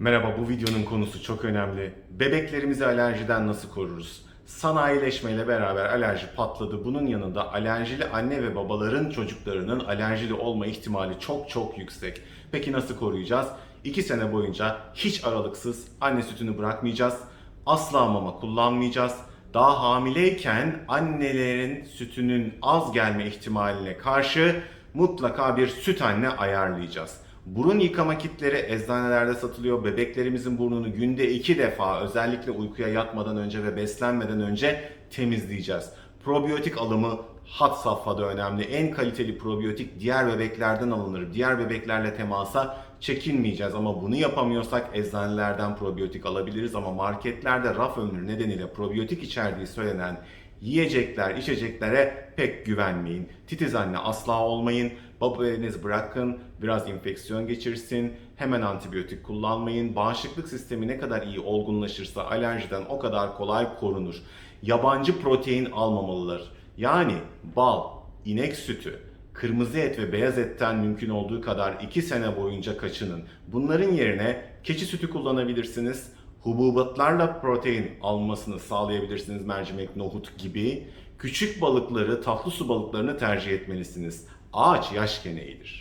Merhaba, bu videonun konusu çok önemli. Bebeklerimizi alerjiden nasıl koruruz? Sanayileşmeyle beraber alerji patladı. Bunun yanında alerjili anne ve babaların çocuklarının alerjili olma ihtimali çok çok yüksek. Peki nasıl koruyacağız? 2 sene boyunca hiç aralıksız anne sütünü bırakmayacağız. Asla mama kullanmayacağız. Daha hamileyken annelerin sütünün az gelme ihtimaline karşı mutlaka bir süt anne ayarlayacağız. Burun yıkama kitleri eczanelerde satılıyor. Bebeklerimizin burnunu günde iki defa özellikle uykuya yatmadan önce ve beslenmeden önce temizleyeceğiz. Probiyotik alımı had safhada önemli. En kaliteli probiyotik diğer bebeklerden alınır. Diğer bebeklerle temasa çekinmeyeceğiz ama bunu yapamıyorsak eczanelerden probiyotik alabiliriz ama marketlerde raf ömrü nedeniyle probiyotik içerdiği söylenen yiyecekler, içeceklere pek güvenmeyin. Titiz anne asla olmayın. Babalarınız bırakın, biraz enfeksiyon geçirsin. Hemen antibiyotik kullanmayın. Bağışıklık sistemi ne kadar iyi olgunlaşırsa alerjiden o kadar kolay korunur. Yabancı protein almamalılar. Yani bal, inek sütü, kırmızı et ve beyaz etten mümkün olduğu kadar 2 sene boyunca kaçının. Bunların yerine keçi sütü kullanabilirsiniz. Hububatlarla protein almasını sağlayabilirsiniz mercimek, nohut gibi. Küçük balıkları, tatlı su balıklarını tercih etmelisiniz. Ağaç yaşken eğilir.